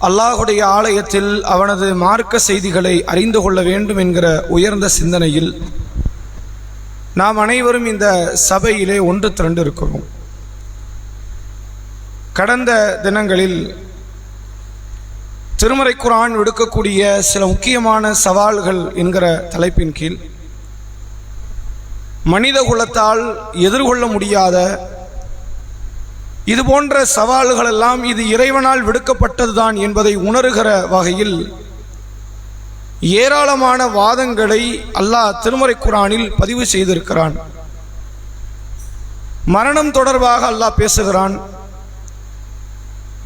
அல்லாஹுடைய ஆலயத்தில் அவனது மார்க்க செய்திகளை அறிந்து கொள்ள வேண்டும் என்கிற உயர்ந்த சிந்தனையில் நாம் அனைவரும் இந்த சபையிலே ஒன்று திரண்டு இருக்கிறோம். கடந்த தினங்களில் திருமறை குரான் விடுக்கக்கூடிய சில முக்கியமான சவால்கள் என்கிற தலைப்பின் கீழ் மனித குலத்தால் எதிர்கொள்ள முடியாத இது போன்ற சவால்கள் எல்லாம் இது இறைவனால் விடுக்கப்பட்டதுதான் என்பதை உணர்கிற வகையில் ஏராளமான வாதங்களை அல்லாஹ் திருமறை குரானில் பதிவு செய்திருக்கிறான். மரணம் தொடர்பாக அல்லாஹ் பேசுகிறான்.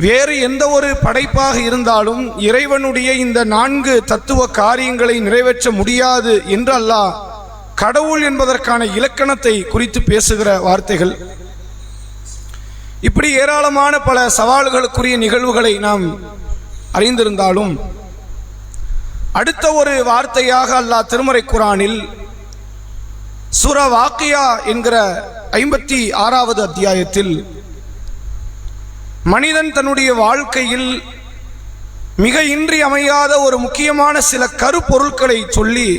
வேறு எந்த ஒரு படைப்பாக இருந்தாலும் இறைவனுடைய இந்த நான்கு தத்துவ காரியங்களை நிறைவேற்ற முடியாது என்று அல்லாஹ் கடவுள் என்பதற்கான இலக்கணத்தை குறித்து பேசுகிற வார்த்தைகள். இப்படி ஏராளமான பல சவால்களுக்குரிய நிகழ்வுகளை நாம் அறிந்திருந்தாலும் அடுத்த ஒரு வார்த்தையாக அல்லாஹ் திருமறை குரானில் சுர வாக்கியா என்கிற ஐம்பத்தி ஆறாவது அத்தியாயத்தில் மனிதன் தன்னுடைய வாழ்க்கையில் மிக இன்றியமையாத ஒரு முக்கியமான சில கருப்பொருட்களை சொல்லி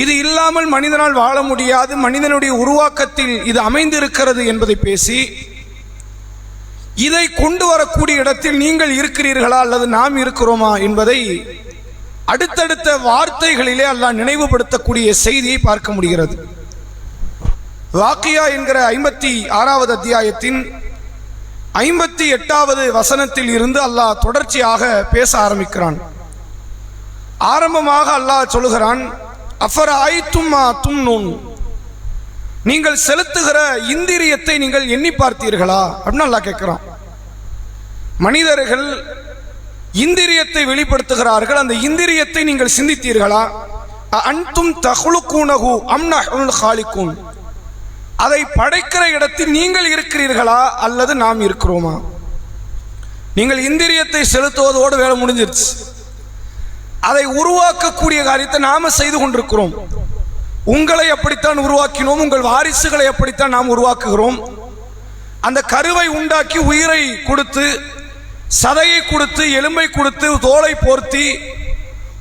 இது இல்லாமல் மனிதனால் வாழ முடியாது. மனிதனுடைய உருவாக்கத்தில் இது அமைந்திருக்கிறது என்பதை பேசி இதை கொண்டு வரக்கூடிய இடத்தில் நீங்கள் இருக்கிறீர்களா அல்லது நாம் இருக்கிறோமா என்பதை அடுத்தடுத்த வார்த்தைகளிலே அல்லாஹ் நினைவுபடுத்தக்கூடிய செய்தியை பார்க்க முடிகிறது. வாக்கியா என்கிற ஐம்பத்தி ஆறாவது அத்தியாயத்தின் ஐம்பத்தி எட்டாவது வசனத்தில் இருந்து அல்லாஹ் தொடர்ச்சியாக பேச ஆரம்பிக்கிறான். ஆரம்பமாக அல்லாஹ் சொல்லுகிறான் அஃபர் ஆய்த்தும்மா தும் நூன் நீங்கள் செலுத்துகிற இந்திரியத்தை நீங்கள் எண்ணி பார்த்தீர்களா? அப்படின்னு நல்லா கேட்கிறான். மனிதர்கள் இந்திரியத்தை வெளிப்படுத்துகிறார்கள். அந்த இந்திரியத்தை நீங்கள் சிந்தித்தீர்களா? அன்தும் தகுலுக்கூனகு அம்னஹுல் ஹாலிக்கூன் அதை படைக்கிற இடத்தில் நீங்கள் இருக்கிறீர்களா? அல்லது நாம் இருக்கிறோமா? நீங்கள் இந்திரியத்தை செலுத்துவதோடு வேலை முடிஞ்சிருச்சு. அதை உருவாக்கக்கூடிய காரியத்தை நாம செய்து கொண்டிருக்கிறோம். உங்களை அப்படித்தான் உருவாக்கினோம் உங்கள் வாரிசுகளை அப்படித்தான் நாம் உருவாக்குகிறோம். அந்த கருவை உண்டாக்கி உயிரை கொடுத்து சதையை கொடுத்து எலும்பை கொடுத்து தோலை போர்த்தி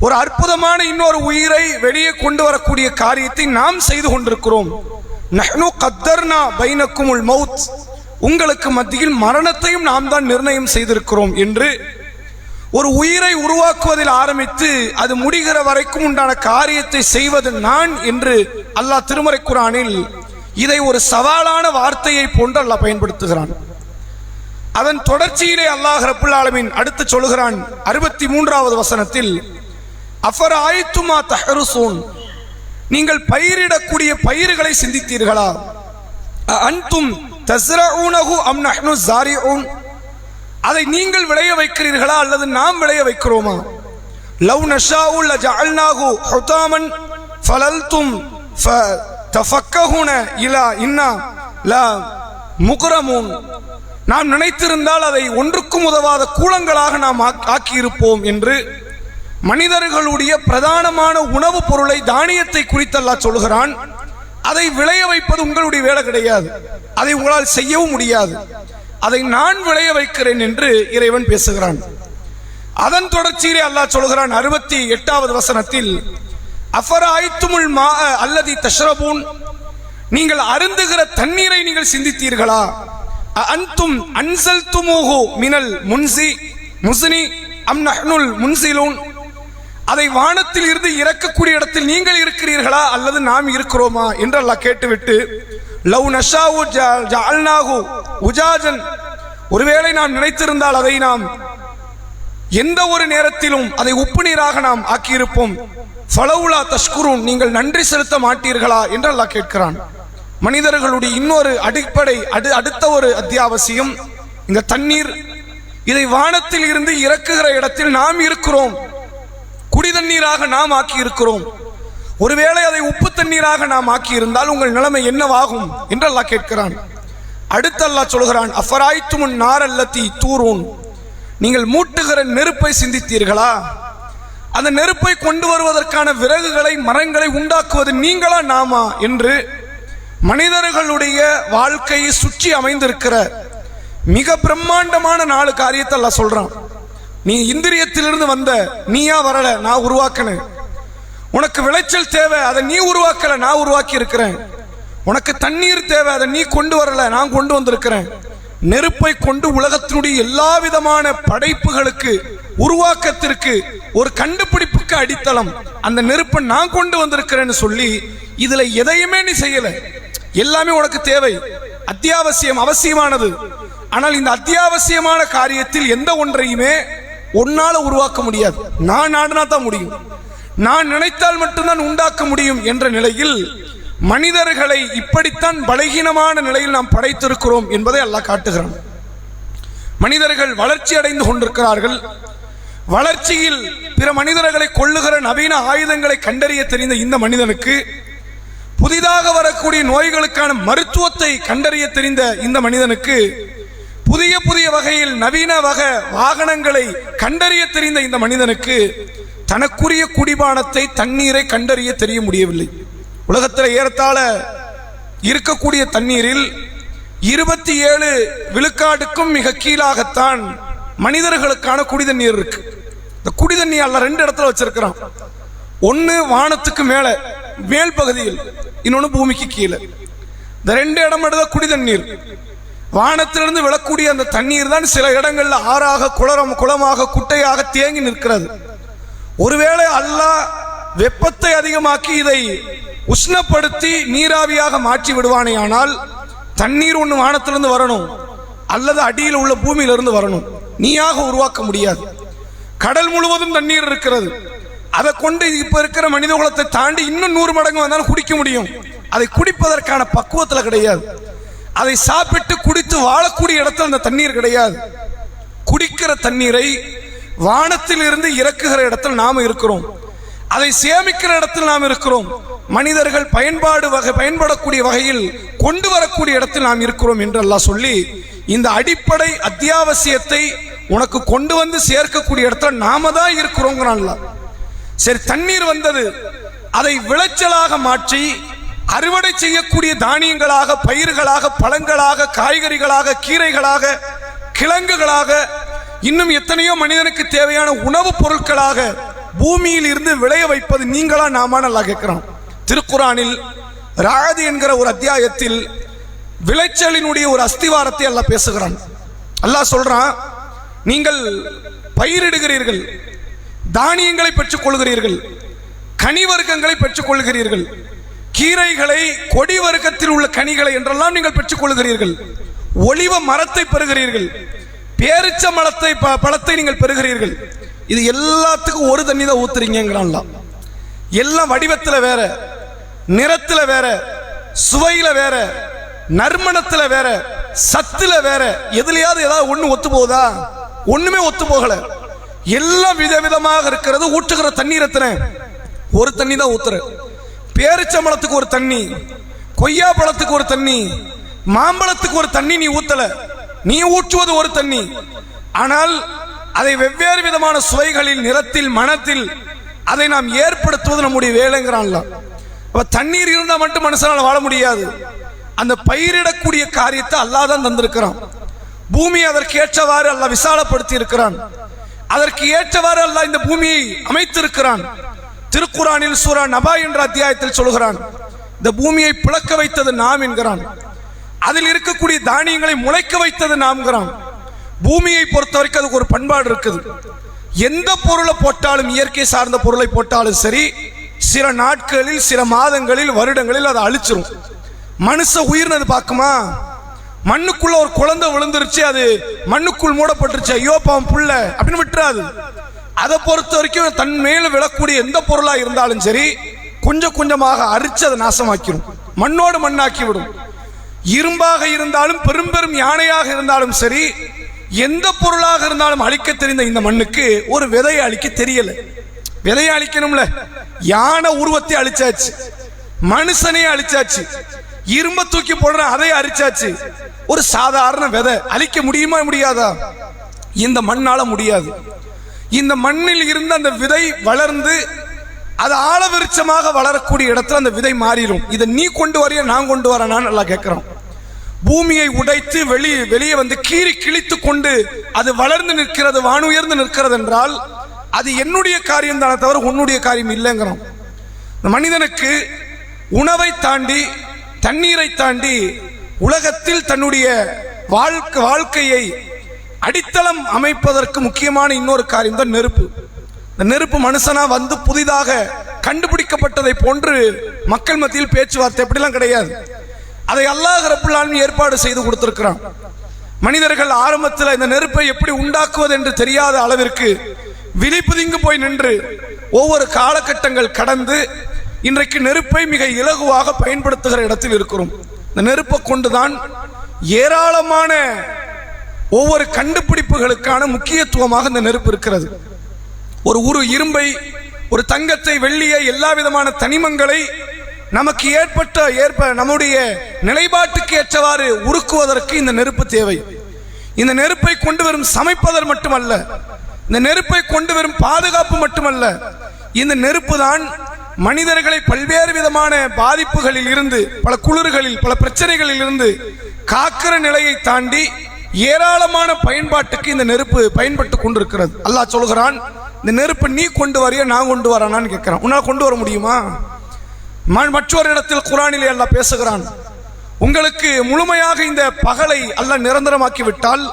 ஒரு அற்புதமான இன்னொரு உயிரை வெளியே கொண்டு வரக்கூடிய காரியத்தை நாம் செய்து கொண்டிருக்கிறோம். நஹ்னு கத்தர்னா பைனக்குமுல் மவுத். உங்களுக்கு மத்தியில் மரணத்தையும் நாம் தான் நிர்ணயம் செய்திருக்கிறோம் என்று ஒரு உயிரை உருவாக்குவதில் ஆரம்பித்து அது முடிகிற வரைக்கும் உண்டான காரியத்தை செய்வது நான் என்று அல்லாஹ் திருமறை குரானில் இதை ஒரு சவாலான வார்த்தையை போன்று அல்லாஹ் பயன்படுத்துகிறான். அதன் தொடர்ச்சியிலே அல்லாஹ் ரபுல் ஆலமின் அடுத்து சொல்கிறான் அறுபத்தி மூன்றாவது வசனத்தில் அஃபர் ஆயித்துமா தஹருசூன்? நீங்கள் பயிரிடக்கூடிய பயிர்களை சிந்தித்தீர்களா? அன்தும் தஸ்ரஊனஹு அம் நஹ்னு ஜாரிஊன் அதை நீங்கள் விளைய வைக்கிறீர்களா அல்லது நாம் விளைய வைக்கிறோமா? லவ் நஷாவு லஜஅல்னாஹு ஹுதாமன் ஃபலல்தும் தஃபக்கஹுன இலா இன்னா லா முகரமூன். நாம் நினைத்திருந்தால் அதை ஒன்றுக்கும் உதவாத கூலங்களாக நாம் ஆக்கியிருப்போம் என்று மனிதர்களுடைய பிரதானமான உணவுப் பொருளை தானியத்தை குறித்தல்லா சொல்கிறான் அதை விளைய வைப்பது உங்களுடைய வேலை கிடையாது. அதை உங்களால் செய்யவும் முடியாது. அதை நான் விளைய வைக்கிறேன் என்று இறைவன் பேசுகிறான். அதன் தொடர்ச்சியிலே அல்லாஹ் சொல்கிறான் அறுபத்தி எட்டாவது வசனத்தில் அஃபராய்த்துமுள் மா அல்லதி தஷ்ரபூன்? நீங்கள் அருந்துகிற தண்ணீரை நீங்கள் சிந்தித்தீர்களா? அன்தும் அன்சல் துமுகு மினல் முன்சி முஸ்னி அம் நஹ்னுல் முன்சிலூன்? அதை வானத்தில் இருந்து இறக்கக்கூடிய இடத்தில் நீங்கள் இருக்கிறீர்களா? அல்லது நாம் இருக்கிறோமா? என்று அல்லாஹ் கேட்டுவிட்டு லவ் நஷாவு ஜால்நாகு உஜாஜன் ஒருவேளை நாம் நினைத்திருந்தால் அதை நாம் எந்த ஒரு நேரத்திலும் அதை உப்பு நீராக நாம் ஆக்கியிருப்போம். ஃபலவுலா தஷ்குரும் நீங்கள் நன்றி செலுத்த மாட்டீர்களா என்று அல்லாஹ் கேட்கிறான். மனிதர்களுடைய இன்னொரு அடிப்படை அடு அடுத்த ஒரு அத்தியாவசியம் இந்த தண்ணீர். இதை வானத்தில் இருந்து இறக்குகிற இடத்தில் நாம் இருக்கிறோம். குடி தண்ணீராக நாம் ஆக்கி இருக்கிறோம் ஒருவேளை அதை உப்பு தண்ணீராக நாம் ஆக்கி இருந்தால் உங்கள் நிலைமை என்னவாகும் என்று அல்லாஹ் கேட்கிறான். அடுத்து அல்லாஹ் சொல்கிறான் அஃபராய்த்துமுன் நார் அல்லத்தி தூரூன். நீங்கள் மூட்டுகிற நெருப்பை சிந்தித்தீர்களா? அந்த நெருப்பை கொண்டு வருவதற்கான விறகுகளை மரங்களை உண்டாக்குவது நீங்களா நாமா? என்று மனிதர்களுடைய வாழ்க்கையை சுற்றி அமைந்திருக்கிற மிக பிரம்மாண்டமான நாலு காரியத்தை எல்லாம் சொல்றான். நீ இந்திரியத்திலிருந்து வந்த நீயா வரல நான் உருவாக்கினேன். உனக்கு விளைச்சல் தேவை அதை நீ உருவாக்கல நான் உருவாக்கி இருக்கிறேன் உனக்கு தண்ணீர் தேவை அதை நீ கொண்டு வரல நான் கொண்டு வந்திருக்கிறேன். நெருப்பை கொண்டு உலகத்தினுடைய எல்லா விதமான படைப்புகளுக்கு உருவாக்கத்திற்கு ஒரு கண்டுபிடிப்புக்கு அடித்தளம். அந்த நெருப்பை நான் கொண்டு வந்திருக்கிறேன்னு சொல்லி இதுல எதையுமே நீ செய்யல. எல்லாமே உனக்கு தேவை. அத்தியாவசியம் அவசியமானது. ஆனால் இந்த அத்தியாவசியமான காரியத்தில் எந்த ஒன்றையுமே உன்னால உருவாக்க முடியாது. நான் நாடுனா தான் முடியும். நான் நினைத்தால் மட்டும்தான் உண்டாக்க முடியும் என்ற நிலையில் மனிதர்களை இப்படித்தான் பலகீனமான நிலையில் நாம் படைத்திருக்கிறோம் என்பதை அல்லாஹ் காட்டுகிறான். மனிதர்கள் வளர்ச்சி அடைந்து கொண்டிருக்கிறார்கள். வளர்ச்சியில் பிற மனிதர்களை கொள்ளுகிற நவீன ஆயுதங்களை கண்டறிய தெரிந்த இந்த மனிதனுக்கு புதிதாக வரக்கூடிய நோய்களுக்கான மருத்துவத்தை கண்டறிய தெரிந்த இந்த மனிதனுக்கு புதிய புதிய வகையில் நவீன வகை வாகனங்களை கண்டறிய தெரிந்த இந்த மனிதனுக்கு தனக்குரிய குடிபானத்தை தண்ணீரை கண்டறிய தெரிய முடியவில்லை. உலகத்தில் ஏறத்தாழ இருக்கக்கூடிய தண்ணீரில் இருபத்தி ஏழு விழுக்காடுக்கும் மிக கீழாகத்தான் மனிதர்களுக்கான குடி தண்ணீர் இருக்கு. இந்த குடி தண்ணி அல்ல ரெண்டு இடத்துல வச்சிருக்கிறான். ஒன்று வானத்துக்கு மேலே மேல் பகுதியில் இன்னொன்று பூமிக்கு கீழே. இந்த ரெண்டு இடம் எடுத்த குடி தண்ணீர் வானத்திலிருந்து விழக்கூடிய அந்த தண்ணீர் தான் சில இடங்களில் ஆறாக குளரம் குளமாக குட்டையாக தேங்கி நிற்கிறது. ஒருவேளை அல்லாஹ் வெப்பத்தை அதிகமாக்கி இதை உஷ்ணப்படுத்தி நீராவியாக மாற்றி விடுவானேயானால் தண்ணீர் ஒன்று வானத்திலிருந்து வரணும் அல்லது அடியில் உள்ள பூமியிலிருந்து வரணும். நீயாக உருவாக்க முடியாது. கடல் முழுவதும் தண்ணீர் இருக்கிறது. அதை கொண்டு இப்ப இருக்கிற மனித குலத்தை தாண்டி இன்னும் நூறு மடங்கு வந்தாலும் குடிக்க முடியும். அதை குடிப்பதற்கான பக்குவத்தில் கிடையாது. அதை சாப்பிட்டு குடித்து வாழக்கூடிய இடத்துல அந்த தண்ணீர் கிடையாது. குடிக்கிற தண்ணீரை வானத்தில் இருந்து இறக்குகிற இடத்தில் நாம் இருக்கிறோம். அதை சேமிக்கிற இடத்தில் நாம் இருக்கிறோம். மனிதர்கள் பயன்பாடு வகை பயன்படக்கூடிய வகையில் கொண்டு வரக்கூடிய இடத்தில் நாம் இருக்கிறோம் என்று சொல்லி இந்த அடிப்படை அத்தியாவசியத்தை உனக்கு கொண்டு வந்து சேர்க்கக்கூடிய இடத்துல நாம தான் இருக்கிறோங்கிறான் சரி தண்ணீர் வந்தது. அதை விளைச்சலாக மாற்றி அறுவடை செய்யக்கூடிய தானியங்களாக பயிர்களாக பழங்களாக காய்கறிகளாக கீரைகளாக கிழங்குகளாக இன்னும் எத்தனையோ மனிதனுக்கு தேவையான உணவுப் பொருட்களாக பூமியில் இருந்து விளைய வைப்பது நீங்களா நாமா நல்லா கேட்கிறோம். திருக்குறானில் ராதி என்கிற ஒரு அத்தியாயத்தில் விளைச்சலினுடைய ஒரு அஸ்திவாரத்தை அல்லாஹ் பேசுகிறான். அல்லாஹ் சொல்றான் நீங்கள் பயிரிடுகிறீர்கள் தானியங்களை பெற்றுக் கொள்கிறீர்கள் கனி வர்க்கங்களை பெற்றுக் கொள்கிறீர்கள் கீரைகளை கொடி வர்க்கத்தில் உள்ள கனிகளை என்றெல்லாம் நீங்கள் பெற்றுக் கொள்கிறீர்கள் ஒளிவ மரத்தை பெறுகிறீர்கள் பேரிச்ச மரத்தை ப- பழத்தை நீங்கள் பெறுகிறீர்கள் இது எல்லாத்துக்கும் ஒரு தண்ணி தான் ஊத்துறீங்கிறான்லாம் எல்லாம் வடிவத்தில் வேற நிறத்தில் வேற சுவையில் வேற நறுமணத்தில் வேற சத்துல வேற எதுலையாவது ஏதாவது ஒன்று ஒத்து போகுதா? ஒன்றுமே ஒத்து போகல. எல்லாம் விதவிதமாக இருக்கிறது ஊற்றுகிற தண்ணீர் எத்தனை ஒரு தண்ணி தான் ஊத்துற. பேரிச்சம்பழத்துக்கு ஒரு தண்ணி கொய்யா பழத்துக்கு ஒரு தண்ணி மாம்பழத்துக்கு ஒரு தண்ணி நீ ஊத்தல. நீ ஊற்றுவது ஒரு தண்ணி. ஆனால் அதை வெவ்வேறு விதமான சுவைகளில் நிறத்தில் மனத்தில் அதை நாம் ஏற்படுத்துவது நம்முடைய வேலைங்கிறான்ல. அப்ப தண்ணீர் இருந்தால் மட்டும் மனுஷனால் வாழ முடியாது. அந்த பயிரிடக்கூடிய காரியத்தை அல்லா தான் தந்திருக்கிறான். பூமி அதற்கு ஏற்றவாறு அல்லாஹ் விசாலப்படுத்தி இருக்கிறான். அதற்கு ஏற்றவாறு அல்ல இந்த பூமியை அமைத்திருக்கிறான். திருக்குறானில் சூரா நபா என்ற அத்தியாயத்தில் சொல்கிறான் இந்த பூமியை பிளக்க வைத்தது நாம் என்கிறான். அதில் இருக்கக்கூடிய தானியங்களை முளைக்க வைத்தது நாம்கிறான் பூமியை பொறுத்த வரைக்கும் அதுக்கு ஒரு பண்பாடு இருக்குது. எந்த பொருளை போட்டாலும் இயற்கை சார்ந்த பொருளை போட்டாலும் சரி சில நாட்களில் சில மாதங்களில் வருடங்களில் அதை அழிச்சிரும். மனுஷ உயிர்னது பார்க்குமா? மண்ணுக்குள்ள ஒரு குழந்தை விழுந்துருச்சு அது மண்ணுக்குள் மூடப்பட்டுருச்சு ஐயோ பாவம் புள்ள அப்படின்னு விட்டுறாது. அதை பொறுத்த வரைக்கும் தன் மேல விழக்கூடிய எந்த பொருளா இருந்தாலும் சரி கொஞ்சம் கொஞ்சமாக அரிச்சு அதை நாசமாக்கிடும் மண்ணோடு மண்ணாக்கி விடும். இரும்பாக இருந்தாலும் பெரும் பெரும் யானையாக இருந்தாலும் சரி எந்த பொருளாக இருந்தாலும் அழிக்க தெரிந்த இந்த மண்ணுக்கு ஒரு விதையை அழிக்க தெரியல. விதையை அழிக்கணும்ல. யானை உருவத்தை அழிச்சாச்சு. மனுஷனே அழிச்சாச்சு. இரும்ப தூக்கி போடுற அதை அழிச்சாச்சு ஒரு சாதாரண விதை. அழிக்க முடியுமா முடியாதா? இந்த மண்ணால முடியாது. இந்த மண்ணில் இருந்து அந்த விதை வளர்ந்து அது ஆழவிருச்சமாக வளரக்கூடிய இடத்துல அந்த விதை மாறிடும். இதை நீ கொண்டு வரைய நான் கொண்டு வரேனான்னு நல்லா கேட்குறோம் பூமியை உடைத்து வெளியே வெளியே வந்து கீறி கிழித்து கொண்டு அது வளர்ந்து நிற்கிறது வானுயர்ந்து நிற்கிறது என்றால் அது என்னுடைய காரியம் தானே தவிர உன்னுடைய காரியம் இல்லைங்கிறோம். இந்த மனிதனுக்கு உணவை தாண்டி தண்ணீரை தாண்டி உலகத்தில் தன்னுடைய வாழ்க்கை வாழ்க்கையை அடித்தளம் அமைப்பதற்கு முக்கியமான இன்னொரு காரியம் தான் நெருப்பு. இந்த நெருப்பு மனுஷனா வந்து புதிதாக கண்டுபிடிக்கப்பட்டதை போன்று மக்கள் மத்தியில் பேச்சுவார்த்தை எப்படிலாம் கிடையாது. அதை அல்லாஹ் ரபுல்லாலும் ஏற்பாடு செய்து கொடுத்திருக்கிறான். மனிதர்கள் ஆரம்பத்தில் இந்த நெருப்பை எப்படி உண்டாக்குவது என்று தெரியாத அளவிற்கு விழிப்புதிங்கு போய் நின்று ஒவ்வொரு காலகட்டங்கள் கடந்து இன்றைக்கு நெருப்பை மிக இலகுவாக பயன்படுத்துகிற இடத்தில் இருக்கிறோம். இந்த நெருப்பை கொண்டுதான் ஏராளமான ஒவ்வொரு கண்டுபிடிப்புகளுக்கான முக்கியத்துவமாக இந்த நெருப்பு இருக்கிறது. ஒரு உரு இரும்பை ஒரு தங்கத்தை வெள்ளியை எல்லா விதமான தனிமங்களை நமக்கு ஏற்பட்ட ஏற்ப நம்முடைய நிலைப்பாட்டுக்கு ஏற்றவாறு உருக்குவதற்கு இந்த நெருப்பு தேவை. இந்த நெருப்பை கொண்டு வரும் சமைப்பதர் மட்டுமல்ல இந்த நெருப்பை கொண்டு வரும் பாதுகாப்பு மட்டுமல்ல இந்த நெருப்பு தான் மனிதர்களை பல்வேறு விதமான பாதிப்புகளில் இருந்து பல குளிர்களில் பல பிரச்சனைகளில் இருந்து காக்கிற நிலையை தாண்டி ஏராளமான பயன்பாட்டுக்கு இந்த நெருப்பு பயன்பட்டு கொண்டிருக்கிறது. அல்லாஹ் சொல்கிறான் இந்த நெருப்பு நீ கொண்டு வரைய நான் கொண்டு வரானான்னு கேட்கிறான். உன்னால் கொண்டு வர முடியுமா? மற்றொரு இடத்தில் குரானிலே அல்ல பேசுகிறான். உங்களுக்கு முழுமையாக இந்த பகலை அல்ல நிரந்தரமாக்கி விட்டால்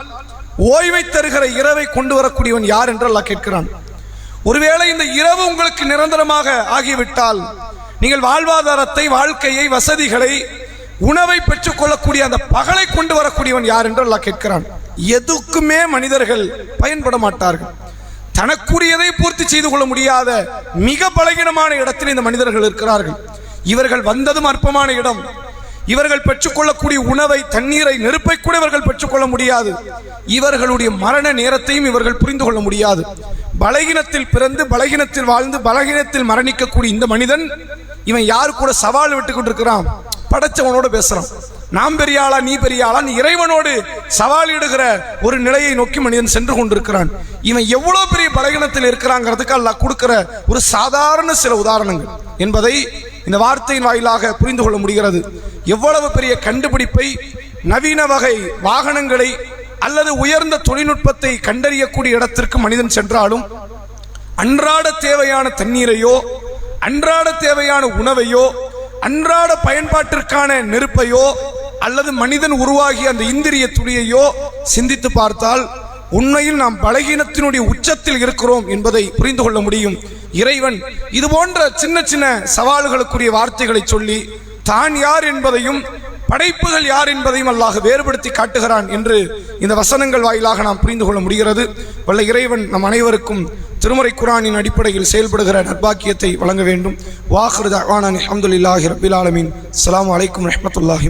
ஓய்வை தருகிற இரவை கொண்டு வரக்கூடியவன் யார் என்று அல்லாஹ் கேட்கிறான். ஒருவேளை இந்த இரவு உங்களுக்கு நிரந்தரமாக ஆகிவிட்டால் நீங்கள் வாழ்வாதாரத்தை வாழ்க்கையை வசதிகளை உணவை பெற்றுக்கொள்ளக்கூடிய அந்த பகலை கொண்டு வரக்கூடியவன் யார் என்று அல்லாஹ் கேட்கிறான். எதுக்குமே மனிதர்கள் பயன்பட மாட்டார்கள். தனக்குரியதை பூர்த்தி செய்து கொள்ள முடியாத மிக பலகீனமான இடத்தில் இந்த மனிதர்கள் இருக்கிறார்கள். இவர்கள் வந்ததும் அற்பமான இடம். இவர்கள் பெற்றுக்கொள்ளக்கூடிய உணவை தண்ணீரை நெருப்பை கூட இவர்கள் பெற்றுக்கொள்ள முடியாது. இவர்களுடைய மரண நேரத்தையும் இவர்கள் புரிந்து கொள்ள முடியாது. பலகீனத்தில் பிறந்து பலகீனத்தில் வாழ்ந்து பலகீனத்தில் மரணிக்கக்கூடிய இந்த மனிதன் இவன் யார் கூட சவால் விட்டு கொண்டிருக்கிறான் படைச்சவனோட பேசுறான். நாம் பெரிய ஆளா நீ பெரிய இறைவனோடு சவால் இடுகிற ஒரு நிலையை நோக்கி மனிதன் சென்று கொண்டிருக்கிறான். இவன் எவ்வளவு பெரிய பலகீனத்தில் இருக்கிறாங்கிறதுக்கு அல்ல கொடுக்கிற ஒரு சாதாரண சில உதாரணங்கள் என்பதை இந்த வார்த்தையின் வாயிலாக புரிந்து கொள்ள முடிகிறது. எவ்வளவு பெரிய கண்டுபிடிப்பை நவீன வகை வாகனங்களை அல்லது உயர்ந்த தொழில்நுட்பத்தை கண்டறியக்கூடிய இடத்திற்கு மனிதன் சென்றாலும் அன்றாட தேவையான தண்ணீரையோ அன்றாட தேவையான உணவையோ அன்றாட பயன்பாட்டிற்கான நெருப்பையோ அல்லது மனிதன் உருவாகிய அந்த இந்திரிய துணியையோ சிந்தித்து பார்த்தால் உண்மையில் நாம் பலகீனத்தினுடைய உச்சத்தில் இருக்கிறோம் என்பதை புரிந்து கொள்ள முடியும். இறைவன் இது போன்ற சின்ன சின்ன சவால்களுக்குரிய வார்த்தைகளை சொல்லி தான் யார் என்பதையும் படைப்புகள் யார் என்பதையும் அல்லாஹ் வேறுபடுத்தி காட்டுகிறான் என்று இந்த வசனங்கள் வாயிலாக நாம் புரிந்து கொள்ள முடிகிறது. வல்ல இறைவன் நம் அனைவருக்கும் திருமறை குரானின் அடிப்படையில் செயல்படுகிற நற்பாக்கியத்தை வழங்க வேண்டும். வாஹிரு தவானான் அஹமதுல்லாஹி ரபிலாலமின் அலாம் வலைக்கம் ரஹமத்துல்லாஹிம்